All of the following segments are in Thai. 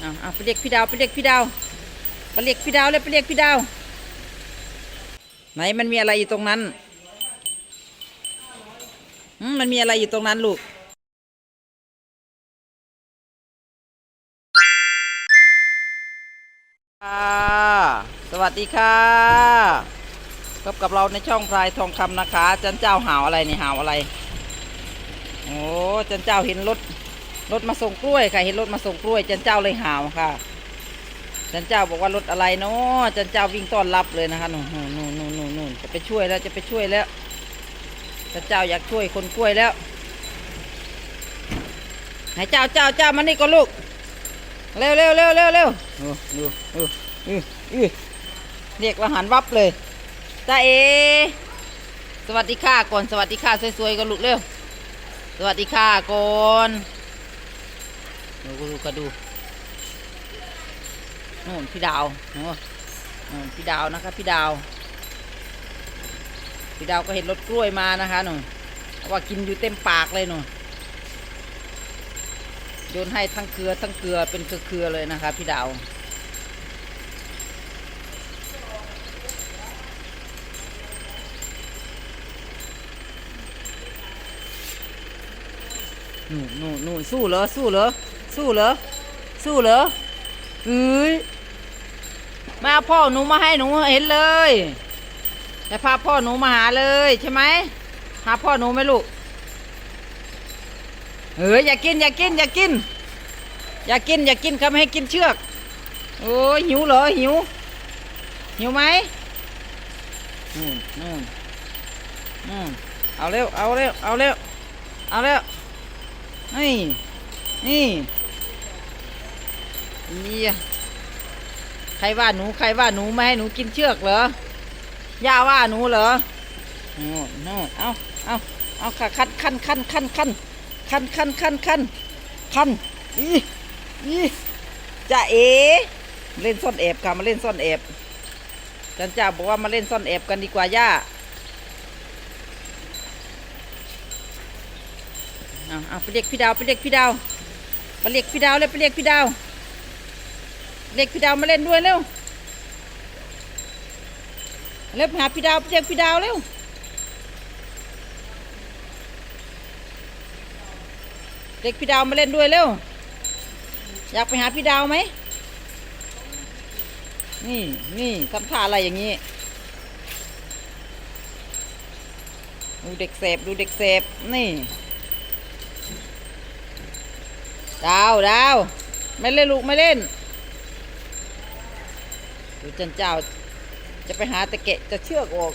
เอาเอาไปเรียกพี่ดาวไปเรียกพี่ดาวไปเรียกพี่ดาวเลยไปเรียกพี่ดาว ไหนมันมีอะไรอยู่ตรงนั้นมมันมีอะไรอยู่ตรงนั้นลูกค่ะสวัสดีค่ะพบกับเราในช่องพลายทองคำนะคะจันเจ้าหาวอะไรนี่หาวอะไร โอ้จันเจ้าเห็นรถ รถมาส่งกล้วยค่ะ เห็นรถมาส่งกล้วยจันเจ้าเลยหาวค่ะจันเจ้าบอกว่ารถอะไรเนาะจันเจ้าวิ่งต้อนรับเลยนะคะนู่นนู่นนู่นนู่นนู่นนู่นจะไปช่วยแล้วจะไปช่วยแล้วจันเจ้าอยากช่วยคนกล้วยแล้วไหนเจ้าเจ้าเจ้ามานี่ก่อนลูกเร็วเร็วเร็วเร็วเร็วเออเออเออเออเออเรียกล้วหันวับเลยตาเอสวัสดีค่ะก่อนสวัสดีค่ะสวยๆก่อนลูกเร็วสวัสดีค่ะก่อน ดูก็ดูก็ดูนู่นพี่ดาวโน่นนู่นพี่ดาวนะคะพี่ดาว พี่ดาวก็เห็นรถกล้วยมานะคะหนูว่ากินอยู่เต็มปากเลยหนูโยนให้ทั้งเกลือทั้งเกลือเป็นเครือเลยนะคะ พี่ดาวนู่นนู่นนู่นสู้เหรอสู้เหรอ สู้เหรอ สู้เหรอเฮ้ยมาเอาพ่อหนูมาให้หนูเห็นเลยแต่พาพ่อหนูมาหาเลยใช่ไหมหาพ่อหนูไหมลูกเอออย่ากินอย่ากินอย่ากิน อย่ากินอย่ากินเขาไม่ให้กินเชือก โอ้ยหิวเหรอหิว หิวไหมอืมอืมอืมเอาเร็วเอาเร็วเอาเร็วเอาเร็วนี่นี่ นี่ใครว่าหนูใครว่าหนูไม่ให้หนูกินเชือกเหรอย่าว่าหนูเหรอโน่นโน่นเอาเอาเอาค่ะคันคันคันคันคันคันคันคันคันคันอีอีจะเอ เล่นซ่อนแอบค่ะมาเล่นซ่อนแอบจันเจ้าบอกว่ามาเล่นซ่อนแอบกันดีกว่าย่าเอาเอาไปเรียกพี่ดาวไปเรียกพี่ดาวไปเรียกพี่ดาวเลยไปเรียกพี่ดาว เรียกพี่ดาวมาเล่นด้วยเร็วเร็วหาพี่ดาวไปเรียกพี่ดาวเร็วเรียกพี่ดาวมาเล่นด้วยเร็วอยากไปหาพี่ดาวไหมนี่นี่ทำท่าอะไรอย่างนี้ดูเด็กเสพดูเด็กเสพนี่ดาวดาวไม่เล่นลูกไม่เล่น ดูจันเจ้า จะไปหาตะเกะจะเชือกออก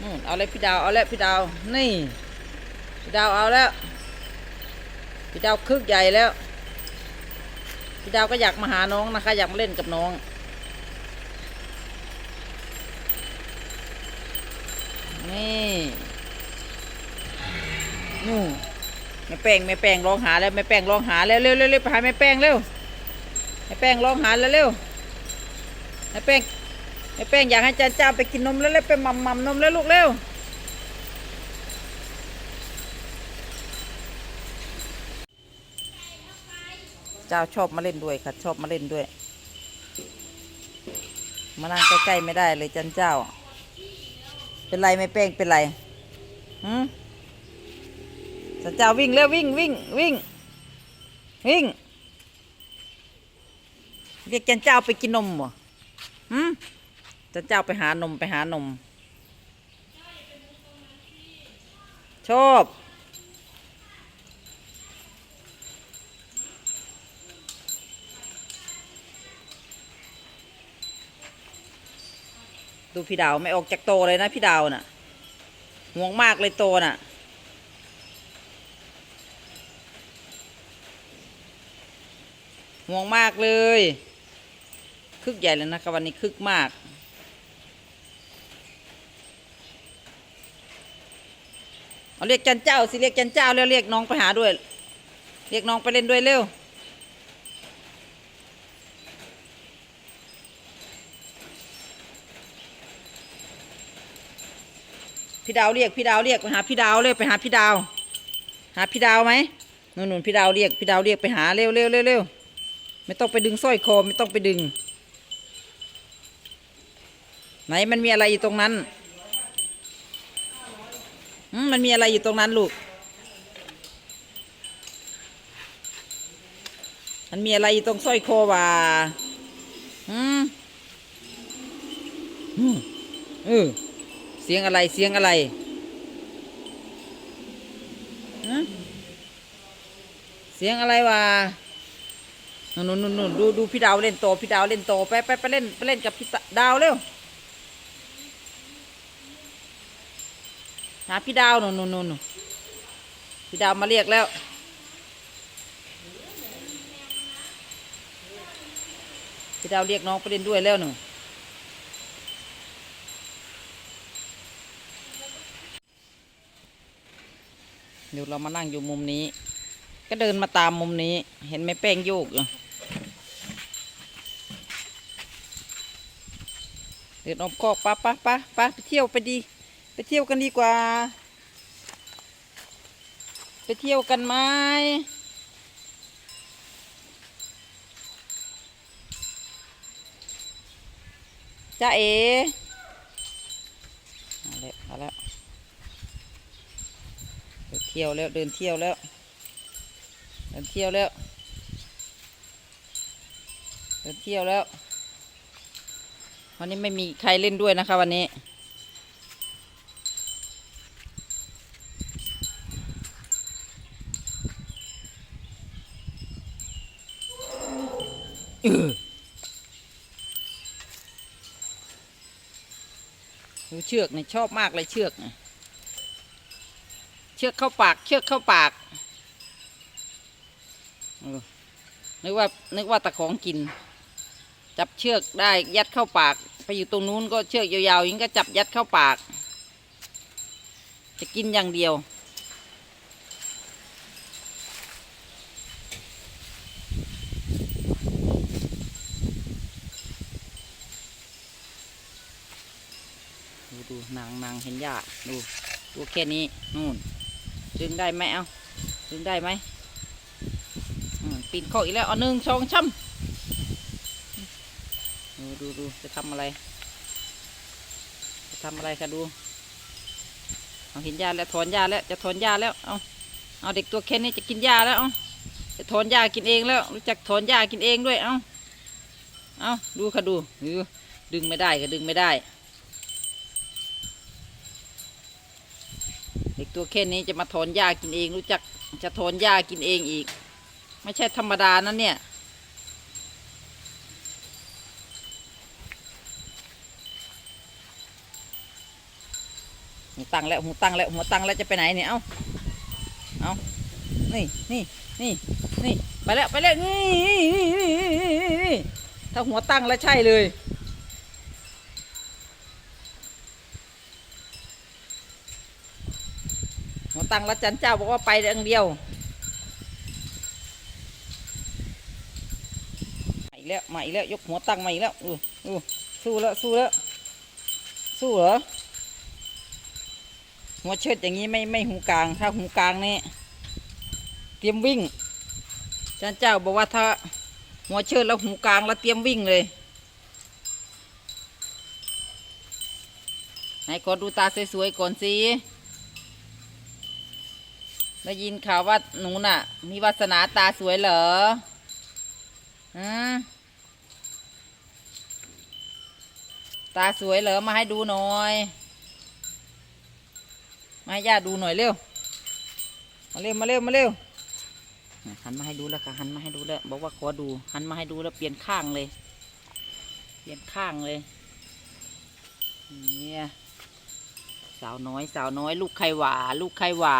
นู่นเอาเลยพี่ดาวเอาแล้วพี่ดาวนี่พี่ดาวเอาแล้วพี่ดาวคึกใหญ่แล้วพี่ดาวก็อยากมาหาน้องนะคะ อยากมาเล่นกับน้องนี่นู่นแม่แป้งแม่แป้งร้องหาแล้วแม่แป้งร้องหาแล้วเร็วเร็วเร็วไปหาแม่แป้งเร็ว แม่แป้งร้องหาแล้วเร็วแม่แป้งแม่แป้งอยากให้จานจ้าไปกินนมแล้วเร็วไปมัมมัมนมแล้วลูกเร็วเจ้าชอบมาเล่นด้วยค่ะชอบมาเล่นด้วย มานั่งใกล้ๆไม่ได้เลยจันเจ้า เป็นไรไม่แป้งเป็นไรหืมจันเจ้าวิ่งเร็ววิ่งวิ่งวิ่งวิ่ง เรียกจันเจ้าไปกินนมเหรอหืมจันเจ้าไปหานมไปหานม ชอบดูพี่ดาวไม่ออกจากโตเลยนะพี่ดาวน่ะห่วงมากเลยโตน่ะ ห่วงมากเลย คึกใหญ่เลยนะคะวันนี้คึกมาก เอาเรียกจันเจ้าสิเรียกจันเจ้าแล้วเรียกน้องไปหาด้วย เรียกน้องไปเล่นด้วยเร็วพี่ดาวเรียกพี่ดาวเรียกไปหาพี่ดาวเลยไปหาพี่ดาว หาพี่ดาวไหมหนู่นนู่นพี่ดาวเรียกพี่ดาวเรียกไปหาเร็วเร็วเร็วเร็วไม่ต้องไปดึงสร้อยคอไม่ต้องไปดึง ไหนมันมีอะไรอยู่ตรงนั้นมันมีอะไรอยู่ตรงนั้นลูก มันมีอะไรอยู่ตรงสร้อยคอว่าอืมอืมเออเสียงอะไรเสียงอะไรเสียงอะไรวะนู่นนู่นนู่นดูดูพี่ดาวเล่นโตพี่ดาวเล่นโตไปไปไปเล่นไปเล่นกับพี่ดาวเร็ว หาพี่ดาวนู่นนู่นนู่นนู่นพี่ดาวมาเรียกแล้ว พี่ดาวเรียกน้องไปเล่นด้วยแล้วหนูเดี๋ยวเรามานั่งอยู่มุมนี้ ก็เดินมาตามมุมนี้ เห็นไหมแป้งโยกอยู่เดินออกคอกปะปะปะปะไปเที่ยวไปดี ไปเที่ยวกันดีกว่า ไปเที่ยวกันไหมจ้าเอมาแล้วมาแล้วเดินเที่ยวแล้วเดินเที่ยวแล้วเดินเที่ยวแล้วเดินเที่ยวแล้ววันนี้ไม่มีใครเล่นด้วยนะคะวันนี้ เออดูเชือกนี่ชอบมากเลยเชือกเชือกเข้าปาก เชือกเข้าปากนึกว่านึกว่าตะของกิน จับเชือกได้ยัดเข้าปาก ไปอยู่ตรงนู้นก็เชือกยาวๆยิงก็จับยัดเข้าปาก จะกินอย่างเดียว ดูดู นางนางเห็นหญ้าดูตัวแค่นี้นู่นดึงได้ไหมเอาดึงได้ไหมปีนเข้าอีกแล้วเอาหนึ่งสองช้ำดูดูดูจะทำอะไร จะทำอะไรคะดูเอาเห็นหญ้าแล้วถอนหญ้าแล้วจะถอนหญ้าแล้วเอาเอาเด็กตัวแค่นี้จะกินหญ้าแล้วเอาจะถอนหญ้ากินเองแล้ว รู้จักถอนหญ้ากินเองด้วยเอาเอาดูค่ะดูดูดึงไม่ได้ก็ดึงไม่ได้ เด็ก ตัวแค่นี้จะมาถอนหญ้ากินเอง รู้จักจะถอนหญ้ากินเองอีก ไม่ใช่ธรรมดานะเนี่ย หูตังแล้วหูตังแล้วหัวตังแล้วจะไปไหนเนี่ยเอ้าเอานี่นี่นี่นี่ไปแล้วไปแล้วนี่นี่นี่นี่นี่ถ้าหัวตั้งแล้วใช่เลย หัว ตังแล้วจันเจ้าบอกว่าไปเรื่องเดียวมาอีกแล้วมาอีกแล้วยกหัวตังมาอีกแล้วอู้อู้สู้แล้วสู้แล้วสู้เหรอหัวเชิดอย่างนี้ไม่ไม่หูกลาง ถ้าหูกลางนี่เตรียมวิ่งจันเจ้าบอกว่าถ้าหัวเชิดแล้วหูกลางแล้วเตรียมวิ่งเลยไหนขอดูตาสวยๆก่อนสิ ได้ยินข่าวว่าหนูน่ะ มีวาสนาตาสวยเหรอฮะตาสวยเหรอมาให้ดูหน่อย มาให้ย่าดูหน่อยเร็ว มาเร็ว มาเร็ว มาเร็ว หันมาให้ดูแล้วค่ะ หันมาให้ดูแล้ว บอกว่าขอดู หันมาให้ดูแล้วเปลี่ยนข้างเลย เปลี่ยนข้างเลย เนี่ย สาวน้อย สาวน้อย ลูกใครหว่าลูกใครหว่า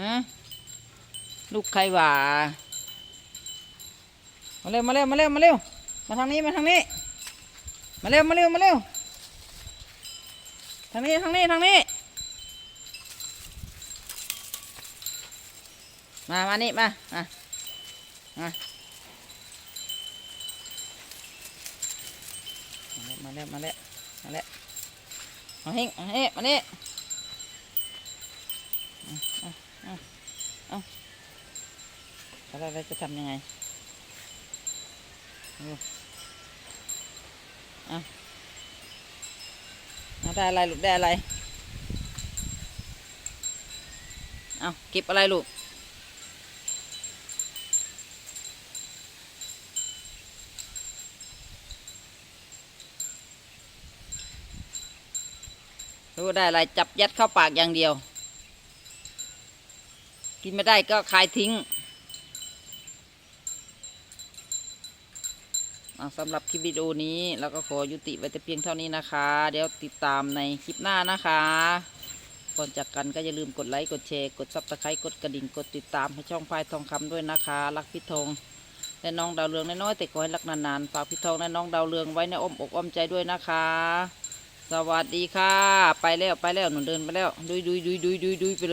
ฮะลูกใครหว่ามาเร็วมาเร็วมาเร็วมาเร็วมาทางนี้มาทางนี้ มาเร็วมาเร็วมาเร็วทางนี้ทางนี้ทางนี้ มามานี่มามามามาแล้วมาแล้วมาแล้วมาเฮงมาเฮงมานี่ เอาเอาแล้วเราจะทำยังไงเอาเอาได้อะไรลูกได้อะไร เอาเก็บอะไรลูกรู้ได้อะไรจับยัดเข้าปากอย่างเดียว กินไม่ได้ก็คายทิ้งสำหรับคลิปวิดีโอนี้เราก็ขอยุติไว้แต่เพียงเท่านี้นะคะ เดี๋ยวติดตามในคลิปหน้านะคะ ก่อนจากกันก็อย่าลืมกดไลค์ กดแชร์ กดซับสไครต์กดกระดิ่ง กดติดตามให้ช่องพายทองคำด้วยนะคะ รักพี่ทองและน้องดาวเรืองน้อยๆแต่ขอให้รักนานๆ ฝากพี่ทองและน้องดาวเรืองไว้ในอ้อมอกอ้อมใจด้วยนะคะ สวัสดีค่ะ ไปแล้วไปแล้วหนูเดินไปแล้วดุยดุยดุยดุยดุยดุยไปเลย